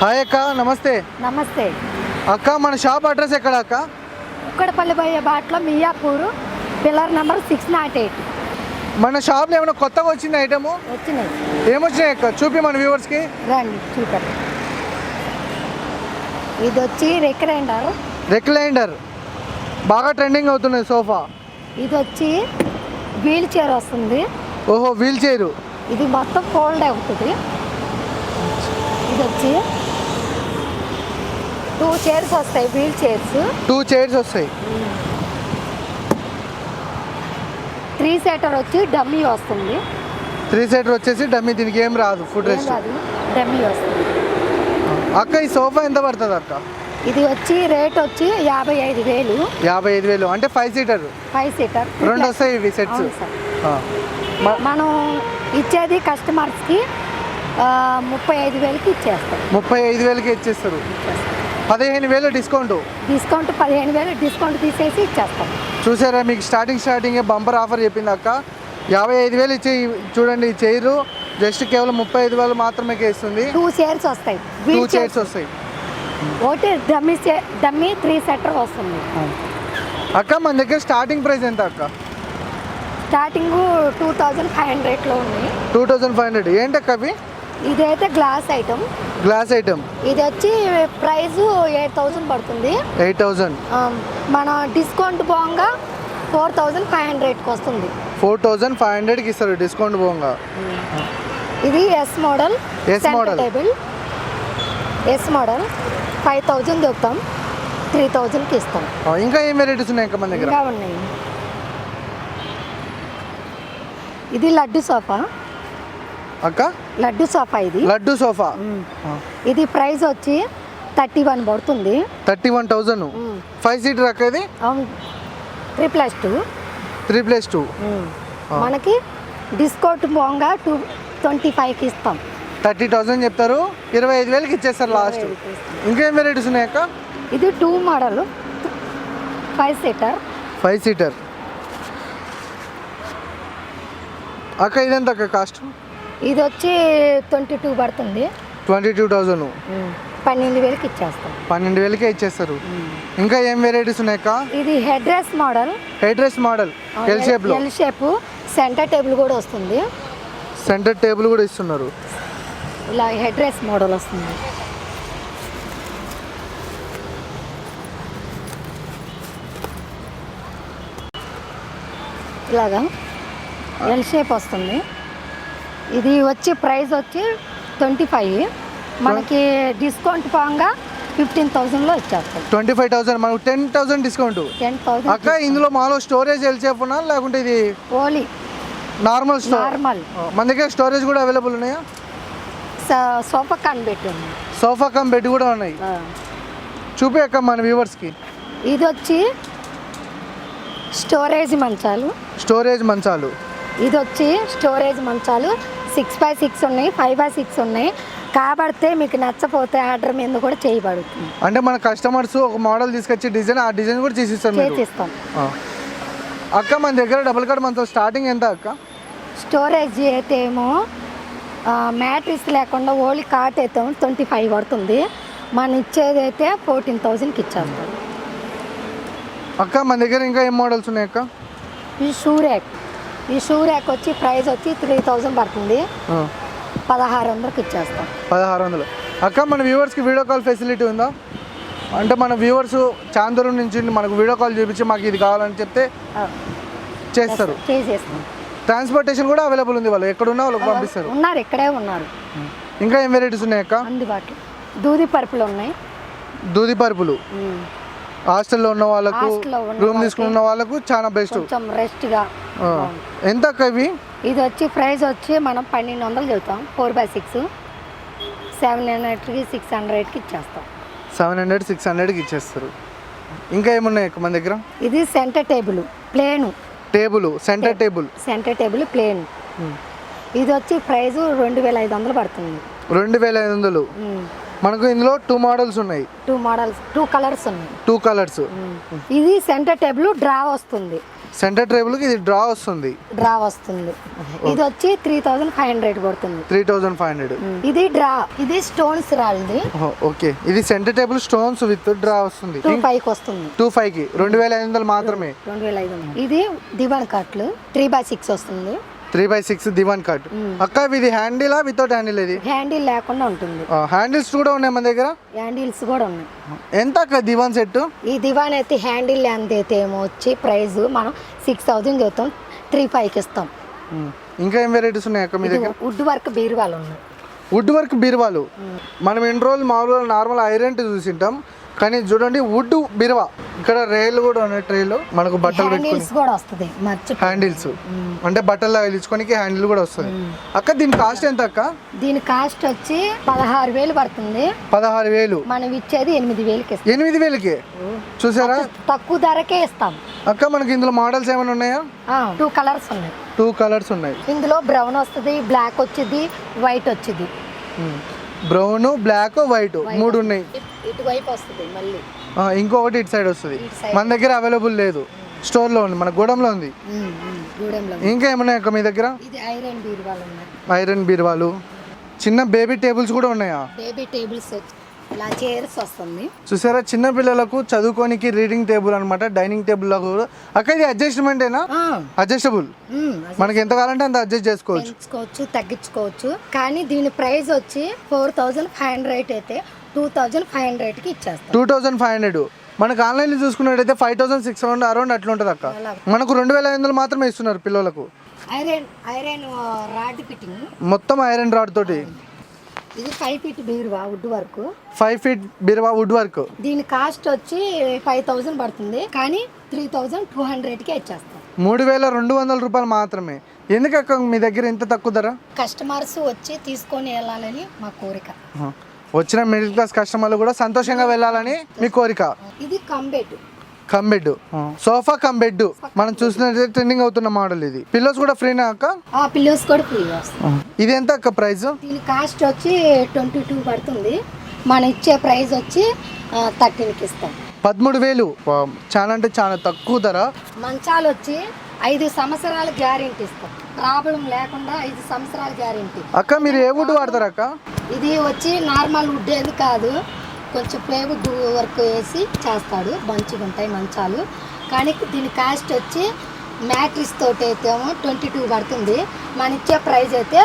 Hi అక్క నమస్తే. నమస్తే. అక్క మన షాప్ అడ్రస్ ఎక్కడ అక్క? ఉక్కడపల్లి పోయే బాటలో Miyapur pillar number six nought eight. మన షాప్లో ఏమైనా కొత్తగా వచ్చింది ఐటము? వచ్చినాయి. ఏమొచ్చినాయి అక్క? చూపి మన వ్యూవర్స్కి. రండి చూపెట్టు ఇది వచ్చి రికరెండర్ రెక్లైండర్ బాగా ట్రెండింగ్ అవుతున్నాయి సోఫా. ఇది వచ్చి వీల్ చైర్ వస్తుంది. ఓహో వీల్ చైరు. ఇది మొత్తం ఫోల్డ్ అవుతుంది. ఇది వచ్చి టూ చైర్స్ వస్తాయి వీల్ చైర్స్ టూ చైర్స్ వస్తాయి. త్రీ సీటర్ వచ్చి డమ్మీ వస్తుంది. త్రీ సీటర్ వచ్చేసి డమ్మీ దీనికి ఏం రాదు ఫుడ్ రెస్ట్ డమ్మీ వస్తుంది. అక్క ఈ సోఫా ఎంత పడుతుంది అక్క? ఇది వచ్చి రేట్ వచ్చి యాభై ఐదు వేలు. యాభై ఐదు వేలు అంటే ఫైవ్ సీటర్ ఫైవ్ సీటర్ రెండు వస్తాయి ఇవి సెట్స్ మనం ఇచ్చేది కస్టమర్స్కి ముప్పై ఐదు వేలకి ఇచ్చేస్తాం ముప్పై ఐదు వేలకి ఇచ్చేస్తారు. పదిహేను వేలు డిస్కౌంట్. డిస్కౌంట్ పదిహేను వేలు డిస్కౌంట్ తీసేసి ఇచ్చేస్తాం. చూసారా మీకు స్టార్టింగ్ స్టార్టింగ్ బంపర్ ఆఫర్ చెప్పింది అక్క. యాభై ఐదు వేలు ఇచ్చి చూడండి ఈ చైరు. జస్ట్ కేవలం ముప్పై ఐదు వేలు మాత్రమే ఇస్తుంది టూ చైర్స్ వస్తాయి. Two chairs. వస్తాయి. ఒకటి డమ్మీ డమ్మీ త్రీ సెటర్ వస్తుంది. అక్క మన దగ్గర స్టార్టింగ్ ప్రైస్ ఎంత అక్క? స్టార్టింగ్ టూ థౌజండ్ ఫైవ్ హండ్రెడ్లో ఉంది. Two thousand five hundred. ఏంటి అక్క అవి? ఇదైతే గ్లాస్ ఐటమ్. Glass item? ఇది వచ్చి ప్రైస్ ఎయిట్ థౌజండ్ పడుతుంది. ఎయిట్ థౌజండ్ ఆ, మన డిస్కౌంట్ పోగా ఫోర్ థౌజండ్ ఫైవ్ హండ్రెడ్కి వస్తుంది. ఫోర్ థౌజండ్ ఫైవ్ హండ్రెడ్కి ఇస్తారు డిస్కౌంట్ పోగా? ఇది S model S model. Table S model five thousand దొరుకుతాం three థౌజండ్కి ఇస్తాం. ఇంకా ఏం వెరైటీస్ ఉన్నాయి అక్క మన దగ్గర? ఇంకా ఉన్నాయి. ఇది లడ్డు సోఫా. అక్క? లడ్డు సోఫా ఇది. లడ్డు సోఫా. ఇది ప్రైస్ వచ్చి థర్టీ వన్ పడుతుంది. Thirty one thousand five seater అక్క ఇది? Three plus two three plus two మనకి డిస్కౌంట్ పోగా టూ ట్వంటీ ఫైవ్కి ఇస్తాం. థర్టీ థౌజండ్ చెప్తారు. ఇరవై ఐదు వేలకి ఇచ్చేస్తారు లాస్ట్. ఇంకేం వెరైటీస్ ఉన్నాయి అక్క? ఇది two model. Five seater. Five seater. అక్క ఇదెంత అక్క కాస్ట్? ఇది వచ్చి ట్వంటీ టూ పడుతుంది. Twenty two thousand. పన్నెండు వేలకి ఇచ్చేస్తాం పన్నెండు వేలకే ఇచ్చేస్తారు. ఇంకా ఏం వెరైటీస్ ఉన్నాయి ఇది head rest model head rest model L షేప్లో ఎల్ షేప్ సెంటర్ టేబుల్ కూడా వస్తుంది. సెంటర్ టేబుల్ కూడా ఇస్తున్నారు. ఇలా హెడ్ రెస్ మోడల్ వస్తుంది. ఇలాగా ఎల్ షేప్ వస్తుంది. ఇది వచ్చి ప్రైస్ వచ్చి ట్వంటీ ఫైవ్. మనకి డిస్కౌంట్ పోగా ఫిఫ్టీన్ థౌజండ్లో ఇచ్చేస్తాం. ట్వంటీ ఫైవ్ థౌసండ్ మనకు ten thousand discount. Ten thousand అక్క ఇందులో మాలో స్టోరేజ్ ఎల్ షేప్ ఉన్నా లేకుంటే ఇది ఓలీ. Normal store normal. మన దగ్గర స్టోరేజ్ కూడా అవైలబుల్ ఉన్నాయా? సోఫా కాన్ పెట్టి ఉంది. సోఫా కమ్ బెడ్ కూడా ఉన్నాయి. చూపి అక్క మన వ్యూవర్స్కి. ఇది వచ్చి స్టోరేజ్ మంచాలు. స్టోరేజ్ మంచాలు. ఇది వచ్చి స్టోరేజ్ మంచాలు. సిక్స్ బై సిక్స్ ఉన్నాయి ఫైవ్ బై సిక్స్ ఉన్నాయి. కాబడితే మీకు నచ్చపోతే ఆర్డర్ మీద కూడా చేయబడుతుంది. అంటే మన కస్టమర్స్ ఒక మోడల్ తీసుకొచ్చి డిజైన్ ఆ డిజైన్ కూడా చేసిస్తాం. ఆ. అక్క మన దగ్గర డబుల్ కార్డ్ మంచం స్టార్టింగ్ ఎంత అక్క? స్టోరేజ్ అయితే ఏమో మ్యాట్రిక్స్ లేకుండా ఓన్లీ కాట్ అయితే ట్వంటీ ఫైవ్ పడుతుంది. మనం ఇచ్చేది అయితే ఫోర్టీన్ థౌజండ్కి ఇచ్చేస్తాం. అక్క మన దగ్గర ఇంకా ఏం మోడల్స్ ఉన్నాయి అక్క? ఈ షూ ర్యాక్ ఈ షూ ర్యాక్ వచ్చి ప్రైస్ వచ్చి త్రీ థౌజండ్ పడుతుంది. పదహారు వందలకి ఇచ్చేస్తాం. పదహారు వందలు. అక్క మన వ్యూవర్స్కి వీడియో కాల్ ఫెసిలిటీ ఉందా? అంటే మన వ్యూవర్స్ చాందూరు నుంచి మనకు వీడియో కాల్ చూపించి మాకు ఇది కావాలని చెప్తే చేస్తారు. ట్రాన్స్పోర్టేషన్ కూడా అవైలబుల్ ఉంది వాళ్ళు. ఎక్కడున్నా వాళ్ళకి పంపిస్తారు. ఉన్నారు ఇక్కడే ఉన్నారు. ఇంకా ఏం వెరైటీస్ ఉన్నాయి అక్క? అందుబాటులో. దూది పరుపులు ఉన్నాయి. దూది పరుపులు. హాస్టల్లో ఉన్న వాళ్ళకు ఉన్న రూమ్ తీసుకున్న వాళ్ళకు చాలా బెస్ట్. కొంచెం రెస్ట్గా ఎంత ఇవి ఇది వచ్చి ప్రైస్ వచ్చి మనం పన్నెండు వందలు చెబుతాం. Four by six. సెవెన్ హండ్రెడ్కి సిక్స్ హండ్రెడ్కి ఇచ్చేస్తాం. సెవెన్ హండ్రెడ్ సిక్స్ హండ్రెడ్కి ఇచ్చేస్తారు. ఇంకా ఏమున్నాయి మన దగ్గర? ఇది centre table plain. Table centre table. Centre table plain. ఇది వచ్చి ప్రైస్ రెండు వేల ఐదు వందలు పడుతుంది. రెండు వేల ఐదు వందలు. మనకు ఇందులో టూ మోడల్స్ ఉన్నాయి. టూ మోడల్స్ టూ కలర్స్ ఉన్నాయి. Two colours. ఇది సెంటర్ టేబుల్ డ్రా వస్తుంది. సెంటర్ టేబుల్కి ఇది డ్రా వస్తుంది. డ్రా వస్తుంది. ఇది వచ్చి త్రీ థౌజండ్ ఫైవ్ హండ్రెడ్ పడుతుంది త్రీ థౌజండ్ ఫైవ్ హండ్రెడ్ ఇది డ్రా ఇది స్టోన్స్ రాలిది ఓకే. ఇది centre table stones with drawer వస్తుంది. టూ ఫైవ్కి వస్తుంది. టూ ఫైవ్కి రెండు వేల ఐదు వందలు మాత్రమే. రెండు వేల ఐదు ఇది దివాన్ కట్లు త్రీ బై సిక్స్ వస్తుంది. Three by six divan cut. అక్క ఇది హ్యాండిలా వితౌట్ హ్యాండిల్ ఇది? హ్యాండిల్ లేకుండా ఉంటుంది. హ్యాండిల్స్ కూడా ఉన్నాయి మన దగ్గర? హ్యాండిల్స్ కూడా ఉన్నాయి. ఎంత అక్క దివాన్ సెట్ ఈ దివాన్ అయితే హ్యాండిల్ ఎంత అయితే ఏమో వచ్చి ప్రైస్ మనం సిక్స్ థౌజండ్ చెప్తాం త్రీ ఫైవ్కి ఇస్తాం. ఇంకా ఏం వెరైటీస్ ఉన్నాయి అక్క మీ దగ్గర? వుడ్ వర్క్ బీరువాలు ఉన్నాయి. వుడ్ వర్క్ బీరువాలు మనం ఎన్ని రోజులు మామూలుగా నార్మల్ ఐరన్ చూసింటాం. కానీ చూడండి వుడ్ బీరువా. ఇక్కడ రేలు కూడా ఉన్నాయి ట్రేలు మనకు బట్టలు పెట్టుకుని హ్యాండిల్స్ కూడా వస్తుంది మర్చి హ్యాండిల్స్ అంటే బట్టలు తగిలించుకోనికి హ్యాండిల్ కూడా వస్తుంది. అక్క దీని కాస్ట్ ఎంత అక్క? దీని కాస్ట్ వచ్చి పదహారు వేలు పడుతుంది. పదహారు వేలు. మనం ఇచ్చేది ఎనిమిది వేలకి ఇస్తాం. ఎనిమిది వేలకి? చూసారా? తక్కువ ధరకే ఇస్తాం. అక్క మనకి ఇందులో మోడల్స్ ఏమైనా ఉన్నాయా? టూ కలర్స్ ఉన్నాయి. టూ కలర్స్ ఉన్నాయి. ఇందులో బ్రౌన్ వస్తుంది బ్లాక్ వచ్చింది వైట్ వచ్చింది బ్రౌన్ బ్లాక్ వైట్ మూడు ఉన్నాయి ఇటువైపు వస్తుంది మళ్ళీ. ఆ, ఇంకొకటి ఇటు సైడ్ వస్తుంది. మన దగ్గర అవైలబుల్ లేదు. స్టోర్లో ఉంది మన గూడెంలో ఉంది. ఇంకా ఏమున్నాయి అక్క మీ దగ్గర? ఐరన్ బీరువాలు ఉన్నాయి. ఐరన్ బీరువాలు. చిన్న బేబీ టేబుల్స్ కూడా ఉన్నాయా? బేబీ టేబుల్స్ ఇలా చైర్స్ వస్తుంది. చూసారా? చిన్న పిల్లలకు చదువుకోనికి రీడింగ్ టేబుల్ అనమాట డైనింగ్ టేబుల్ కూడా. అక్క ఇది అడ్జస్ట్మెంటేనా అడ్జస్టబుల్ మ్మ్. మనకి ఎంత కావాలంటే అంత అడ్జస్ట్ చేసుకోవచ్చు. తగ్గించుకోవచ్చు. కానీ దీని ప్రైస్ వచ్చి ఫోర్ థౌజండ్ ఫైవ్ హండ్రెడ్ అయితే టూ థౌజండ్ ఫైవ్ హండ్రెడ్కి ఇచ్చేస్తాం. టూ థౌజండ్ ఫైవ్ హండ్రెడ్ మనకు ఆన్లైన్లో చూసుకున్నట్టయితే five thousand six hundred around అట్లా ఉంటుంది అక్క. మనకు రెండు వేల ఐదు వందలు మాత్రమే ఇస్తున్నారు పిల్లలకు. ఐరన్ ఐరన్ రాడ్ ఫిట్టింగ్ మొత్తం ఐరన్ రాడ్ తోటి. ఇది ఫైవ్ ఫీట్ బీరువా వుడ్ వర్క్ ఫైవ్ ఫీట్ బిర్వా వుడ్ వర్క్ దీని కాస్ట్ వచ్చి ఫైవ్ థౌజండ్ పడుతుంది. కానీ త్రీ థౌజండ్ టూ హండ్రెడ్కి ఇచ్చేస్తాం. మూడు వేల రెండు వందల రూపాయలు మాత్రమే. ఎందుకు అక్క మీ దగ్గర ఇంత తక్కువ ధర? కస్టమర్స్ వచ్చి తీసుకొని వెళ్ళాలని మా కోరిక. వచ్చిన మిడిల్ క్లాస్ కస్టమర్లు కూడా సంతోషంగా వెళ్ళాలని మీ కోరిక. ఇది cum bed cum bed. Sofa cum bed. మనం చూసినట్లయితే ట్రెండింగ్ అవుతున్న మోడల్ ఇది. పిల్లోస్ కూడా ఫ్రీనా అక్క? ఆ పిల్లోస్ కూడా ఫ్రీ ఇది ఎంత అక్క ప్రైస్? దీని కాస్ట్ వచ్చి ట్వంటీ టూ పడుతుంది. మన ఇచ్చే ప్రైస్ వచ్చి థర్టీన్కి ఇస్తాం. పదమూడు వేలు. చాలా అంటే చాలా తక్కువ ధర. మంచాలు వచ్చి ఐదు సంవత్సరాల గ్యారెంటీ ఇస్తాం. ప్రాబ్లం లేకుండా ఐదు సంవత్సరాల గ్యారెంటీ. అక్క మీరు ఏ వుడ్ వాడతారు అక్క? ఇది వచ్చి నార్మల్ వుడ్ ఏది కాదు. కొంచెం ప్లేవుడ్ వర్క్ వేసి చేస్తాడు. మంచిగా ఉంటాయి మంచాలు. కానీ దీని కాస్ట్ వచ్చి మ్యాట్రిస్ తోటి అయితే ట్వంటీ టూ పడుతుంది. మన ఇచ్చే ప్రైస్ అయితే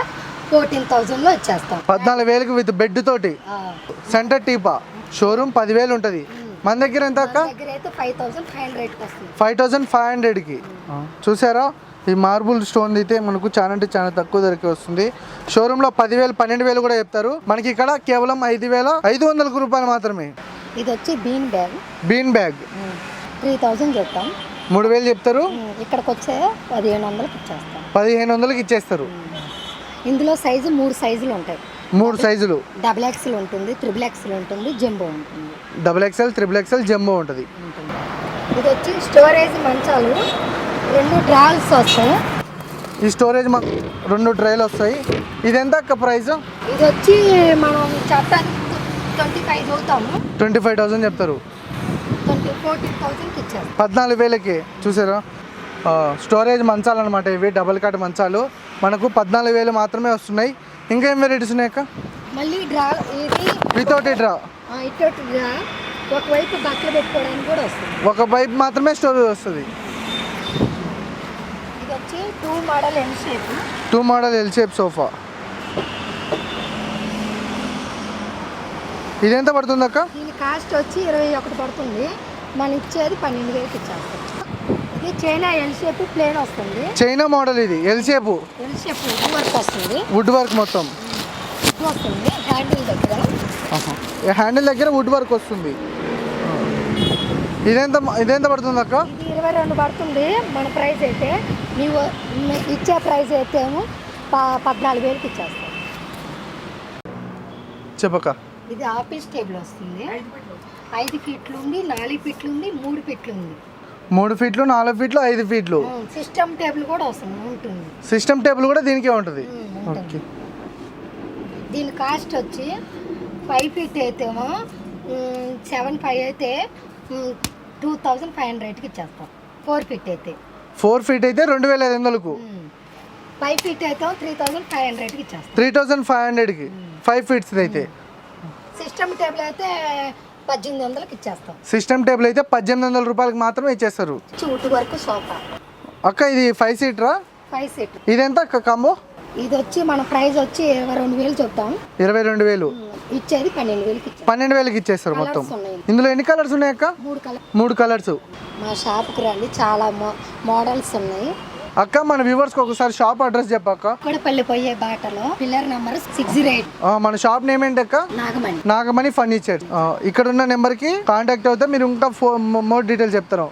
ఫోర్టీన్ థౌజండ్లో ఇచ్చేస్తాం. పద్నాలుగు వేలకు విత్ బెడ్ తోటి. సెంటర్ టీపా. షోరూమ్ పదివేలు ఉంటుంది. మన దగ్గర ఎంత ఫైవ్ థౌజండ్ ఫైవ్ హండ్రెడ్కి చూసారా? ఈ మార్బుల్ స్టోన్ అయితే మనకు చాలా అంటే చాలా తక్కువ ధరకి వస్తుంది. షోరూంలో పదివేలు పన్నెండు వేలు కూడా చెప్తారు. మనకి ఇక్కడ కేవలం ఐదు వేల ఐదు వందల రూపాయలు మాత్రమే. ఇది వచ్చి bean bag. Bean bag. Three thousand చెప్తాం. మూడు వేలు చెప్తారు ఇక్కడికి వచ్చే పదిహేను వందలకి ఇచ్చేస్తాం. పదిహేను వందలకి ఇచ్చేస్తారు ఇందులో సైజు మూడు సైజులు ఉంటాయి. మూడు సైజులు. డబుల్ ఎక్స్ఎల్ ఉంటుంది త్రిబుల్ ఎక్స్ఎల్ ఉంటుంది జంబో ఉంటుంది. Double XL triple XL jumbo ఉంటుంది. ఉంటుంది. ఇది వచ్చి స్టోరేజ్ మంచాలు. రెండు డ్రాల్స్ వస్తాయి. ఈ స్టోరేజ్ మాకు రెండు ట్రైలు వస్తాయి. ఇది ఎంత అక్క ప్రైస్ ఇది వచ్చి మనం చెప్పడానికి ట్వంటీ ఫైవ్ చదువుతాము ట్వంటీ ఫైవ్ థౌసండ్ చెప్తారు ట్వంటీ ఫోర్టీన్ థౌసండ్కి ఇచ్చేస్తాం పద్నాలుగు వేలకి చూసారా? స్టోరేజ్ మంచాలు అనమాట ఇవి డబల్ కాట్ మంచాలు. మనకు పద్నాలుగు వేలు మాత్రమే వస్తున్నాయి. ఇంకా ఏం వెరైటీస్ ఉన్నాయి అక్క? మళ్ళీ డ్రా ఇది వితౌట్ డ్రా ఇటు డ్రా ఒకవైపు బట్టలు పెట్టుకోవడానికి కూడా వస్తుంది. ఒక పైప్ మాత్రమే స్టోరేజ్ వస్తుంది. వచ్చి two model N shape two model L shape sofa ఇది ఎంత పడుతుంది అక్క? దీని కాస్ట్ వచ్చి ఇరవై ఒకటి పడుతుంది. మనం ఇచ్చేది పన్నెండు వేలకి ఇచ్చేస్తాం. ఇది చైనా ఎల్ షేప్ ప్లేన్ వస్తుంది. చైనా మోడల్ ఇది L shape L shape work వస్తుంది. వుడ్ వర్క్ మొత్తం. ఇది వస్తుంది. హ్యాండిల్ దగ్గర. హ్యాండిల్ దగ్గర వుడ్ వర్క్ వస్తుంది ఇదెంత ఇదెంత పడుతుంది అక్క? ఇరవై రెండు పడుతుంది మన ప్రైస్ అయితే. నీవు ఇచ్చే ప్రైస్ అయితే ఏమో పద్నాలుగు వేలకి ఇచ్చేస్తాం. చెప్పక్క. ఇది ఆఫీస్ టేబుల్ వస్తుంది. ఐదు ఫీట్లు ఉంది నాలుగు ఫీట్లు ఉంది మూడు ఫీట్లు ఉంది. మూడు ఫీట్లు నాలుగు ఫీట్లు ఐదు ఫీట్లు. సిస్టమ్ టేబుల్ కూడా వస్తుంది ఉంటుంది. సిస్టమ్ టేబుల్ కూడా దీనికే ఉంటుంది. ఉమ్, ఉంటుంది. ఓకే. దీని కాస్ట్ వచ్చి ఫైవ్ ఫీట్ అయితేమో సెవెన్ ఫైవ్ అయితే టూ థౌజండ్ ఫైవ్ హండ్రెడ్కి ఇచ్చేస్తాం. ఫోర్ ఫీట్ అయితే. ఫోర్ ఫీట్ అయితే రెండు వేల ఐదు వందలకు? ఫైవ్ ఫీట్ అయితే త్రీ థౌజండ్ ఫైవ్ హండ్రెడ్కి ఇచ్చేస్తాం. త్రీ థౌజండ్ ఫైవ్ హండ్రెడ్కి? ఫైవ్ ఫీట్స్ అయితే. సిస్టమ్ టేబుల్ అయితే పద్దెనిమిది వందలకి ఇచ్చేస్తాం. సిస్టమ్ టేబుల్ అయితే పద్దెనిమిది వందల రూపాయలకి మాత్రమే ఇచ్చేస్తారు. చూటు వరకు సోఫా. అక్క ఇది ఫైవ్ సీటరా? Five seat. ఇదెంత అక్క కాంబో? ఇది వచ్చి మన ప్రైస్ వచ్చి ఇరవై రెండు వేలు చెప్తాం. ఇరవై రెండు వేలు. ఇచ్చేది పన్నెండు వేలకి ఇచ్చాం పన్నెండు వేలకి ఇచ్చేస్తారు మొత్తం. ఇందులో ఎన్ని కలర్స్ ఉన్నాయి అక్క? మూడు కలర్ మూడు కలర్స్ మా షాప్కి రండి చాలా మోడల్స్ ఉన్నాయి. అక్క మన వ్యూవర్స్కి ఒకసారి షాప్ అడ్రస్ చెప్పక్క కొడపల్లి పోయే బాటలో pillar number six zero eight మన షాప్ నేమ్ ఏంటి అక్క? నాగమణి. నాగమణి ఫర్నిచర్ ఇక్కడ ఉన్న నెంబర్కి కాంటాక్ట్ అవుతే మీరు ఇంకా మోర్ డీటెయిల్స్ చెప్తారు.